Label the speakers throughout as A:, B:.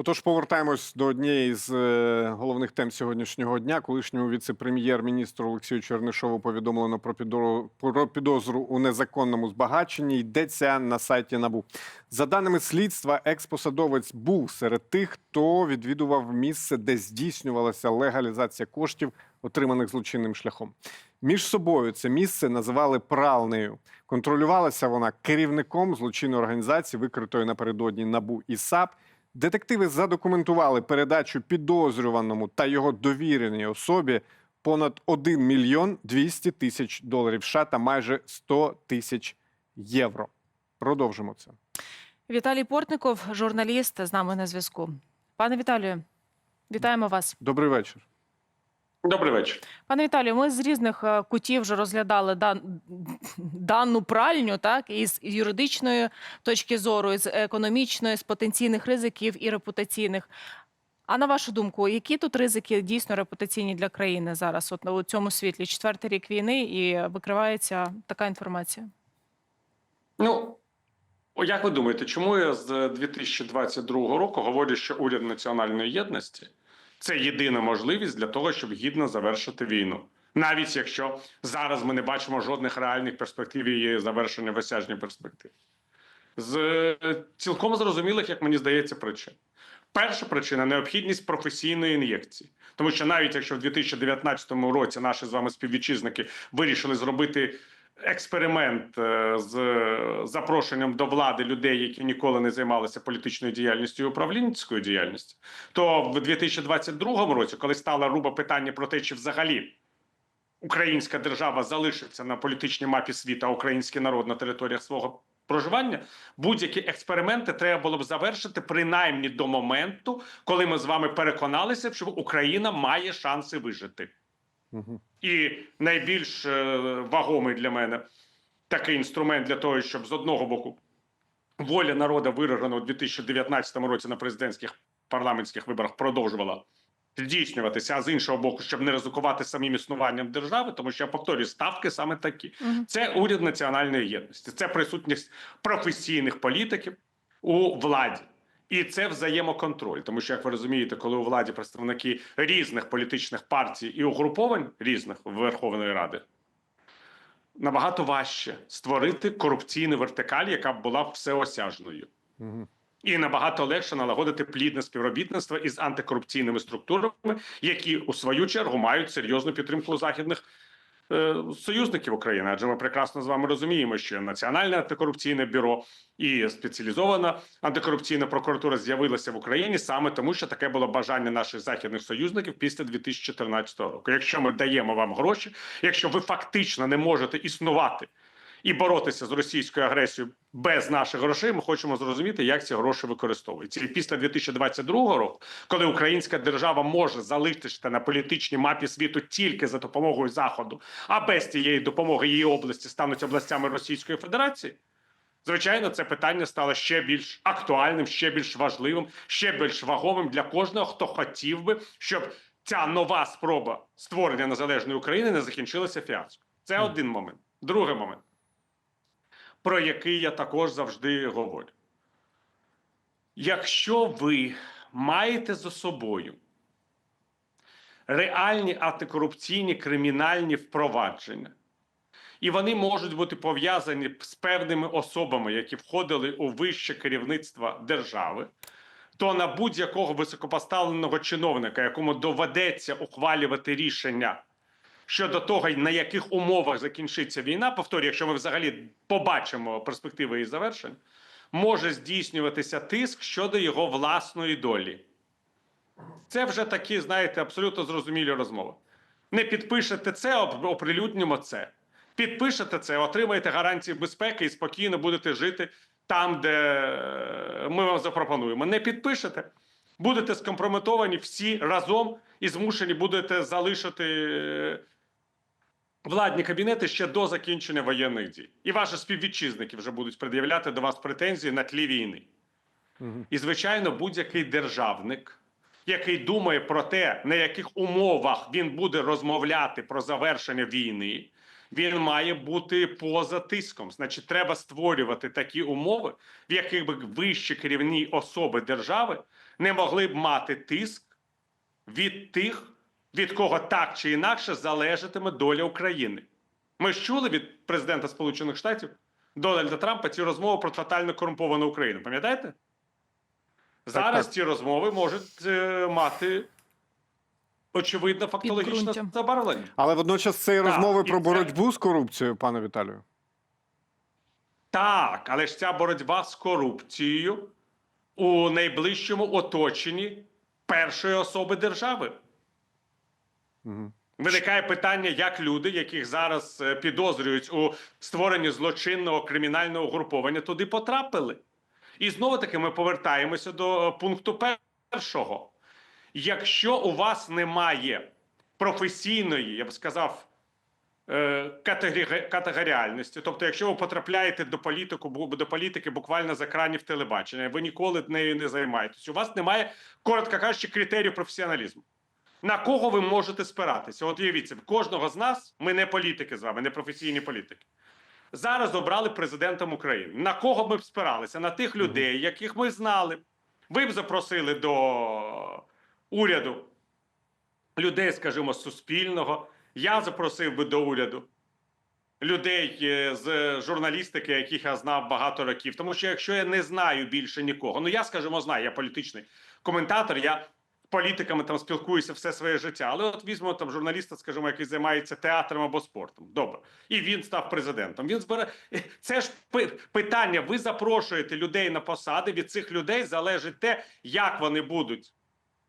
A: Отож, повертаємось до однієї з е, головних тем сьогоднішнього дня. Колишньому віце-прем'єр-міністру Олексію Чернишову повідомлено про підозру, про підозру у незаконному збагаченні. Йдеться на сайті НАБУ. За даними слідства, експосадовець був серед тих, хто відвідував місце, де здійснювалася легалізація коштів, отриманих злочинним шляхом. Між собою це місце називали пралнею. Контролювалася вона керівником злочинної організації, викритої напередодні НАБУ і САП. Детективи задокументували передачу підозрюваному та його довіреній особі понад 1 мільйон 200 тисяч доларів США та майже 100 тисяч євро. Продовжимо це.
B: Віталій Портников, журналіст, з нами на зв'язку. Пане Віталію, вітаємо вас.
A: Добрий вечір.
C: Добрий вечір.
B: Пане Віталію, ми з різних е, кутів вже розглядали дан... дану пральню, так і з юридичної точки зору, з економічної, з потенційних ризиків і репутаційних. А на вашу думку, які тут ризики дійсно репутаційні для країни зараз? От у цьому світлі четвертий рік війни і викривається така інформація.
C: Ну як ви думаєте, чому я з 2022 року говорю, що уряд національної єдності це єдина можливість для того, щоб гідно завершити війну, навіть якщо зараз ми не бачимо жодних реальних перспектив її завершення в осяжній. З е, цілком зрозумілих, як мені здається, причин. Перша причина необхідність професійної ін'єкції, тому що навіть якщо в 2019 році наші з вами співвітчизники вирішили зробити експеримент е, з запрошенням до влади людей, які ніколи не займалися політичною діяльністю і управлінською діяльністю, то в 2022 році, коли стало руба питання про те, чи взагалі українська держава залишиться на політичній мапі світу, а український народ на територіях свого проживання, будь-які експерименти треба було б завершити принаймні до моменту, коли ми з вами переконалися, що Україна має шанси вижити.
A: Угу.
C: І найбільш е, вагомий для мене такий інструмент для того, щоб з одного боку воля народу виражена у 2019 році на президентських парламентських виборах продовжувала здійснюватися, а з іншого боку, щоб не ризикувати самим існуванням держави, тому що я повторюю, ставки саме такі. Це уряд національної єдності, це присутність професійних політиків у владі. І це взаємоконтроль, тому що, як ви розумієте, коли у владі представники різних політичних партій і угруповань різних Верховної Ради, набагато важче створити корупційну вертикаль, яка б була всеосяжною.
A: Угу.
C: І набагато легше налагодити плідне співробітництво із антикорупційними структурами, які у свою чергу мають серйозну підтримку західних союзників України. Адже ми прекрасно з вами розуміємо, що Національне антикорупційне бюро і спеціалізована антикорупційна прокуратура з'явилася в Україні саме тому, що таке було бажання наших західних союзників після 2014 року. Якщо ми даємо вам гроші, якщо ви фактично не можете існувати і боротися з російською агресією без наших грошей, ми хочемо зрозуміти, як ці гроші використовуються. І після 2022 року, коли українська держава може залишитися на політичній мапі світу тільки за допомогою заходу, а без цієї допомоги її області стануть областями Російської Федерації. Звичайно, це питання стало ще більш актуальним, ще більш важливим, ще більш вагомим для кожного, хто хотів би, щоб ця нова спроба створення незалежної України не закінчилася фіаско. Це один момент. Другий момент про який я також завжди говорю. Якщо ви маєте за собою реальні антикорупційні кримінальні впровадження, і вони можуть бути пов'язані з певними особами, які входили у вище керівництво держави, то на будь-якого високопоставленого чиновника, якому доведеться ухвалювати рішення щодо того, на яких умовах закінчиться війна, повторюю, якщо ми взагалі побачимо перспективи її завершення, може здійснюватися тиск щодо його власної долі. Це вже такі, знаєте, абсолютно зрозумілі розмови. Не підпишете це, оприлюднимо це. Підпишете це, отримаєте гарантії безпеки і спокійно будете жити там, де е, ми вам запропонуємо. Не підпишете, будете скомпрометовані всі разом і змушені будете залишити е, владні кабінети ще до закінчення воєнних дій. І ваші співвітчизники вже будуть пред'являти до вас претензії на тлі війни.
A: Угу.
C: І, звичайно, будь-який державник, який думає про те, на яких умовах він буде розмовляти про завершення війни, він має бути поза тиском. Значить, треба створювати такі умови, в яких би вищі керівні особи держави не могли б мати тиск від тих, від кого так чи інакше залежатиме доля України. Ми ж чули від президента Сполучених Штатів Дональда Трампа цю розмову про тотально корумповану Україну. Пам'ятаєте? Зараз
A: так.
C: ці розмови можуть е, мати очевидно фактологічне забарвлення.
A: Але водночас це і
C: Так,
A: розмови
C: і
A: про
C: це-
A: боротьбу з корупцією, пане Віталію.
C: Так, але ж ця боротьба з корупцією у найближчому оточенні першої особи держави.
A: Угу.
C: Виникає питання, як люди, яких зараз е, підозрюють у створенні злочинного кримінального угруповання, туди потрапили. І знову таки ми повертаємося до е, пункту першого. Якщо у вас немає професійної, я б сказав, е, категоріальності, тобто, якщо ви потрапляєте до політику, до політики буквально з екранів телебачення, ви ніколи нею не займаєтесь. У вас немає, коротко кажучи, критерію професіоналізму. На кого ви можете спиратися? От уявіться, в кожного з нас, ми не політики з вами, не професійні політики. Зараз обрали президентом України. На кого ми б спиралися? На тих людей, яких ми знали. Ви б запросили до уряду людей, скажімо, з суспільного. Я запросив би до уряду людей е, з журналістики, яких я знав багато років. Тому що якщо я не знаю більше нікого, ну я, скажімо, знаю, я політичний коментатор, я політиками там спілкуюся все своє життя. Але от візьмемо там журналіста, скажімо, який займається театром або спортом. Добре, і він став президентом. Він збере це ж питання. Ви запрошуєте людей на посади. Від цих людей залежить те, як вони будуть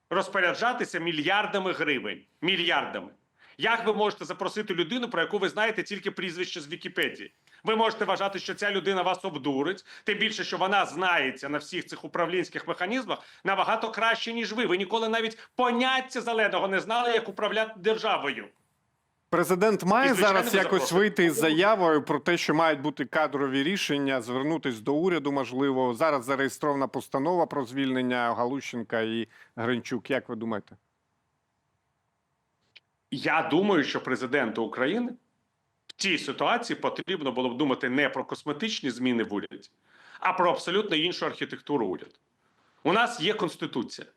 C: розпоряджатися мільярдами гривень. Мільярдами. Як ви можете запросити людину, про яку ви знаєте тільки прізвище з Вікіпедії? Ви можете вважати, що ця людина вас обдурить, тим більше, що вона знається на всіх цих управлінських механізмах набагато краще, ніж ви. Ви ніколи навіть поняття зеленого не знали, як управляти державою.
A: Президент має зараз якось вийти із заявою про те, що мають бути кадрові рішення, звернутись до уряду. Можливо, зараз зареєстрована постанова про звільнення Галущенка і Гринчук. Як ви думаєте?
C: Я думаю, що президенту України в цій ситуації потрібно було б думати не про косметичні зміни в уряді, а про абсолютно іншу архітектуру уряду. У нас є конституція.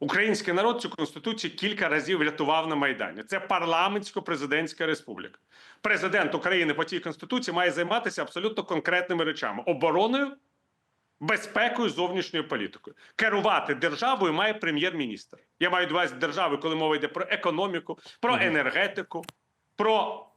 C: Український народ цю конституцію кілька разів рятував на майдані. Це парламентсько-президентська республіка. Президент України по цій конституції має займатися абсолютно конкретними речами: обороною, безпекою, зовнішньою політикою. Керувати державою має прем'єр-міністр. Я маю до увазі держави, коли мова йде про економіку, про енергетику, про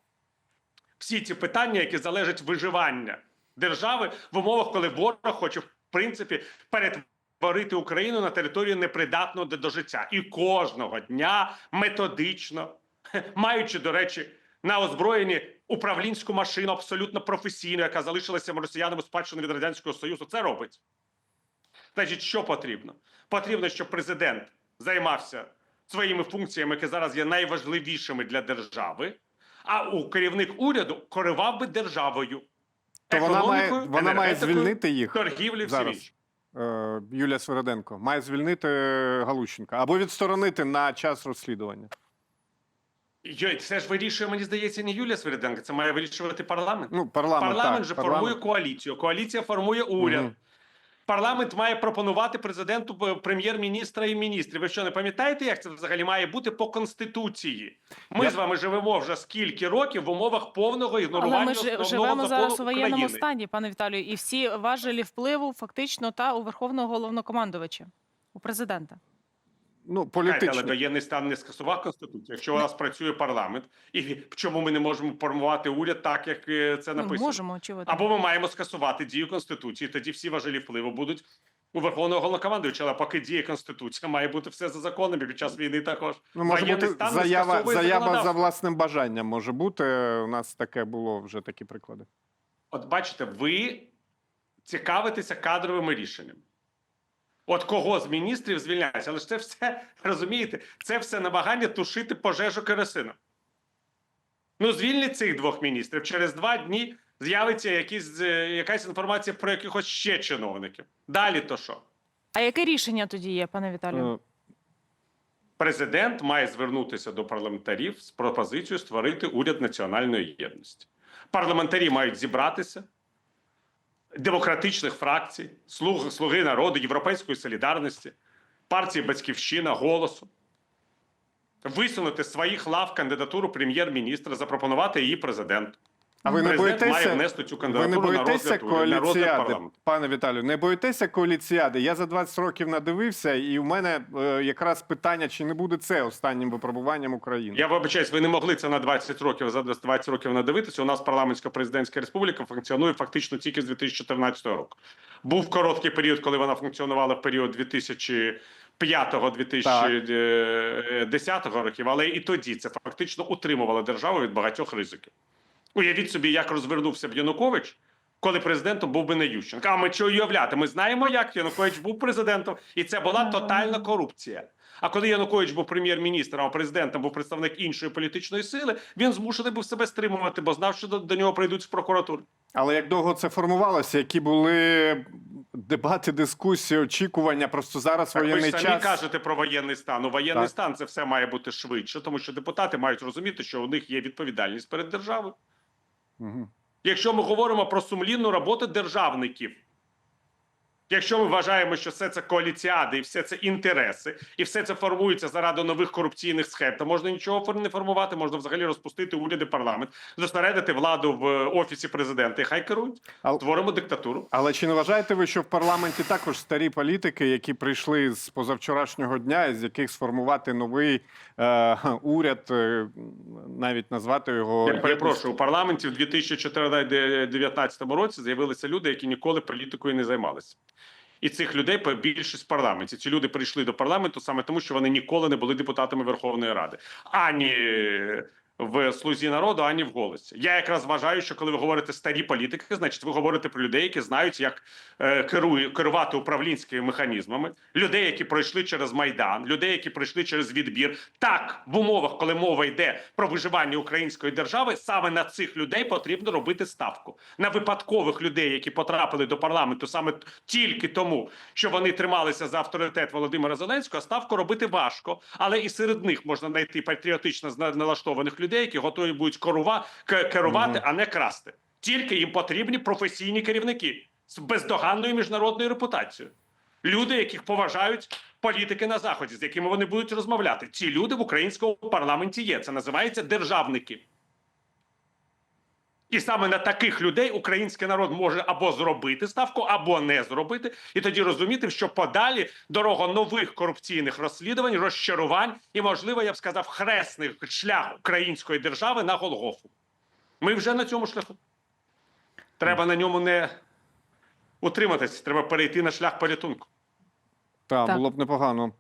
C: всі ці питання, які залежать виживання держави в умовах, коли ворог хоче в принципі перетворити Україну на територію непридатну до, життя, і кожного дня методично, маючи до речі. На озброєнні управлінську машину абсолютно професійну, яка залишилася росіянам у спадщину від радянського союзу, це робить. Значить, що потрібно? Потрібно, щоб президент займався своїми функціями, які зараз є найважливішими для держави, а у керівник уряду керував би державою.
A: То вона має, вона має звільнити їх.
C: торгівлі,
A: зараз.
C: іншим.
A: Е, Юлія Свереденко має звільнити е, Галущенка або відсторонити на час розслідування.
C: Йой, Це ж вирішує, мені здається, не Юлія Свириденко, це має вирішувати парламент.
A: Ну, парламент,
C: Парламент
A: так,
C: же
A: парламент.
C: формує коаліцію. Коаліція формує уряд.
A: Мгм.
C: Парламент має пропонувати президенту е, прем'єр-міністра і міністрів. Ви що не пам'ятаєте, як це взагалі має бути по конституції? Ми
A: Я-
C: з вами живемо вже скільки років в умовах повного ігнорування
B: Але ми ж живемо зараз у воєнному
C: України.
B: стані, пане Віталію, і всі важелі впливу фактично та у верховного головнокомандувача, у президента.
A: Ну,
C: Чекайте, але
A: політично.
C: воєнний стан не скасував конституцію. Якщо у нас працює парламент, і чому ми не можемо формувати уряд так, як е, це
B: Ну,
C: написано?
B: можемо очевидно.
C: Або ми маємо скасувати дію конституції. Тоді всі важелі впливу будуть у верховного головнокомандуюча. Але поки діє конституція, має бути все за законом. Під час війни також
A: Ну, може бути
C: стан
A: заява, заява за власним бажанням. Може бути. У нас таке було вже такі приклади.
C: От бачите, ви цікавитеся кадровими рішеннями. От кого з міністрів звільняється, але ж це все розумієте, це все намагання тушити пожежу керосином. Ну, звільнять цих двох міністрів. Через два дні з'явиться якісь, е, якась інформація про якихось ще чиновників. Далі то що?
B: А яке рішення тоді є, пане Віталію?
A: Е,
C: Президент має звернутися до парламентарів з пропозицією створити уряд національної єдності. Парламентарі мають зібратися демократичних фракцій, слуг, слуги народу, Європейської солідарності, партії Батьківщина, голосу, висунути з своїх лав кандидатуру прем'єр-міністра, запропонувати її президенту.
A: А ви не
C: Президент має
A: боїтеся?
C: внести цю
A: Ви
C: кандидатуру
A: не
C: на
A: боїтеся
C: розгляд, уряду- на розгляд
A: коаліціади,
C: парламенту.
A: пане Віталію, не боїтеся коаліціади? Я за 20 років надивився, і у мене е, якраз питання, чи не буде це останнім випробуванням України?
C: Я вибачаюсь, ви не могли це на 20 років за 20 років надивитися. У нас парламентсько-президентська республіка функціонує фактично тільки з 2014 року. Був короткий період, коли вона функціонувала в період 2005-2010 років, але і тоді це фактично утримувало державу від багатьох ризиків. Уявіть собі, як розвернувся б Янукович, коли президентом був би не Ющенко. А ми що уявляти? Ми знаємо, як Янукович був президентом, і це була тотальна корупція. А коли Янукович був прем'єр-міністром, а президентом був представник іншої політичної сили, він змушений був себе стримувати, бо знав, що до, до нього прийдуть з прокуратури.
A: Але як довго це формувалося? Які були дебати, дискусії, очікування? Просто зараз
C: Так ви ж
A: воєнний
C: самі
A: час.
C: кажете про воєнний стан. У воєнний
A: Так.
C: стан це все має бути швидше, тому що депутати мають розуміти, що у них є відповідальність перед державою.
A: Мгм.
C: Якщо ми говоримо про сумлінну роботу державників, якщо ми вважаємо, що все це коаліціади і все це інтереси, і все це формується заради нових корупційних схем, то можна нічого не формувати, можна взагалі розпустити уряд і парламент, зосередити владу в е, офісі президента. І хай керують.
A: А-
C: Створимо диктатуру.
A: Але чи не вважаєте ви, що в парламенті також старі політики, які прийшли з позавчорашнього дня, з яких сформувати новий е, уряд, е, навіть назвати його
C: Я перепрошую, у парламенті в 2019 році з'явилися люди, які ніколи політикою не займалися. І цих людей більшість в парламенті. Ці люди прийшли до парламенту саме тому, що вони ніколи не були депутатами Верховної Ради, ані в слузі народу, ані в голосі. Я якраз вважаю, що коли ви говорите старі політики, значить ви говорите про людей, які знають, як е, керує, керувати управлінськими механізмами, людей, які пройшли через майдан, людей, які пройшли через відбір. Так, в умовах, коли мова йде про виживання української держави, саме на цих людей потрібно робити ставку на випадкових людей, які потрапили до парламенту саме тільки тому, що вони трималися за авторитет Володимира Зеленського. Ставку робити важко, але і серед них можна знайти патріотично налаштованих людей, які готові будуть керувати,
A: Мгм.
C: а не красти. Тільки їм потрібні професійні керівники з бездоганною міжнародною репутацією. Люди, яких поважають політики на заході, з якими вони будуть розмовляти. Ці люди в українському парламенті є. Це називається державники. І саме на таких людей український народ може або зробити ставку, або не зробити, і тоді розуміти, що подалі дорога нових корупційних розслідувань, розчарувань і, можливо, я б сказав, хресний шлях української держави на Голгофу. Ми вже на цьому шляху. Треба на ньому не утриматись, треба перейти на шлях порятунку.
A: Так,
B: Так.
A: було б непогано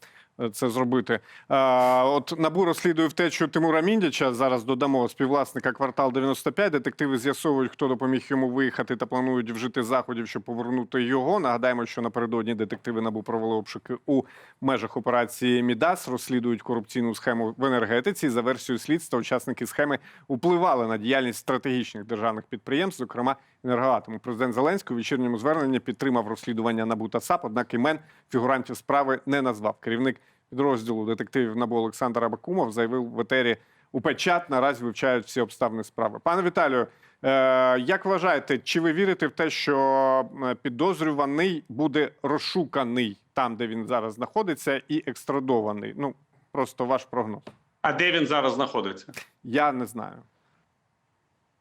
A: це зробити. От НАБУ розслідує втечу Тимура Міндіча. Зараз додамо співвласника квартал 95. Детективи з'ясовують, хто допоміг йому виїхати та планують вжити заходів, щоб повернути його. Нагадаємо, що напередодні детективи НАБУ провели обшуки у межах операції Мідас. Розслідують корупційну схему в енергетиці. За версією слідства, учасники схеми впливали на діяльність стратегічних державних підприємств, зокрема енергоатому. Президент Зеленський у вечірньому зверненні підтримав розслідування НАБУ та САП, однак імен фігурантів справи не назвав. Керівник підрозділу детективів НАБУ Олександр Абакумов заявив в етері УП «Чат» наразі вивчають всі обставини справи. Пане Віталію, е, як вважаєте, чи ви вірите в те, що підозрюваний буде розшуканий там, де він зараз знаходиться, і екстрадований? Ну просто ваш прогноз.
C: А де він зараз знаходиться?
A: Я не знаю.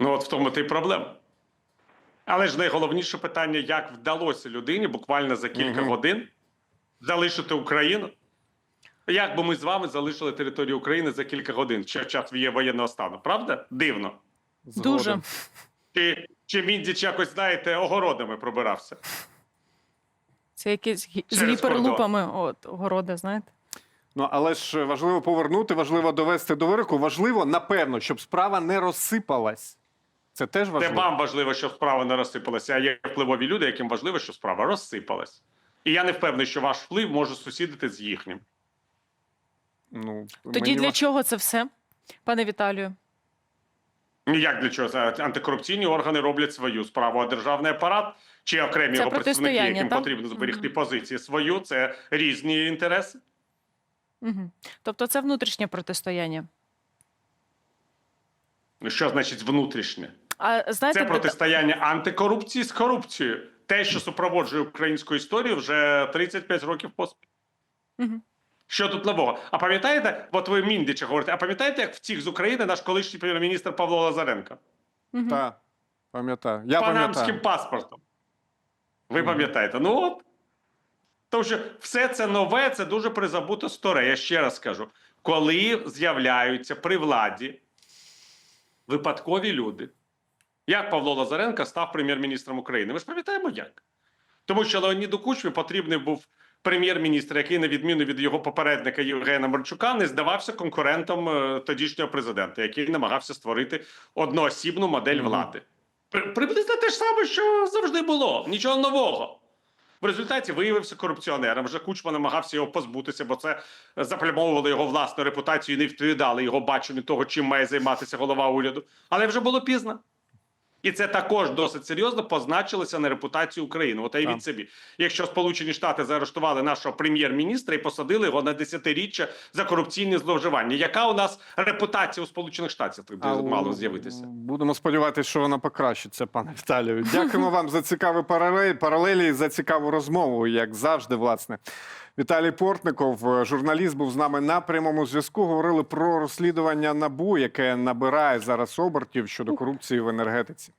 C: Ну, от в тому ти проблема. Але ж найголовніше питання, як вдалося людині буквально за кілька
A: Мгм.
C: годин залишити Україну. Як би ми з вами залишили територію України за кілька годин, ще в час є воєнного стану, правда? Дивно.
A: Згоден.
B: Дуже.
C: Чи, чи Міндіч якось, знаєте, огородами пробирався?
B: Це якісь гі- з
C: Через
B: гіперлупами от, городи, знаєте?
A: Ну але ж важливо повернути, важливо довести до вироку. Важливо, напевно, щоб справа не розсипалась. Це теж
C: Це
A: важливо.
C: вам важливо, щоб справа не розсипалася, а є впливові люди, яким важливо, щоб справа розсипалась. І я не впевнений, що ваш вплив може сусідити з їхнім.
A: Ну,
B: Тоді для чого це все, пане Віталію?
C: Ну, Як для чого? Антикорупційні органи роблять свою справу, а державний апарат чи окремі
B: Це
C: його представники, яким
B: так?
C: потрібно зберегти
B: Мгм.
C: позиції свою, це різні інтереси.
B: Угу. Тобто це внутрішнє протистояння.
C: Ну, Що значить внутрішнє?
B: А знаєте,
C: Це
B: де-
C: протистояння антикорупції з корупцією. Те, що супроводжує українську історію вже 35 років поспіль.
B: Мгм.
C: Що тут нового? А пам'ятаєте, от ви Міндича говорите, а пам'ятаєте, як втік з України наш колишній прем'єр-міністр Павло Лазаренко?
B: Мгм.
A: Та, пам'ятаю. Я
C: Панамським паспортом. Ви пам'ятаєте? Ну от. Тому що все це нове, це дуже призабуто старе. Я ще раз скажу: коли з'являються при владі випадкові люди, як Павло Лазаренко став прем'єр-міністром України. Ми ж пам'ятаємо як. Тому що Леоніду Кучмі потрібний був прем'єр-міністр, який, на відміну від його попередника Євгена Марчука, не здавався конкурентом е, тодішнього президента, який намагався створити одноосібну модель влади. При- Приблизно те ж саме, що завжди було, нічого нового. В результаті виявився корупціонером. Вже Кучма намагався його позбутися, бо це заплямовувало його власну репутацію і не відповідали його баченню того, чим має займатися голова уряду. Але вже було пізно. І це також досить серйозно позначилося на репутації України. От уявіть
A: Так.
C: собі, якщо Сполучені Штати заарештували нашого прем'єр-міністра і посадили його на десятиріччя за корупційні зловживання. Яка у нас репутація у Сполучених Штатів мало з'явитися?
A: Будемо сподіватися, що вона покращиться, пане Віталію. Дякуємо вам за цікаві паралелі, паралелі і за цікаву розмову, як завжди, власне. Віталій Портников, е, журналіст, був з нами на прямому зв'язку. Говорили про розслідування НАБУ, яке набирає зараз обертів щодо корупції в енергетиці.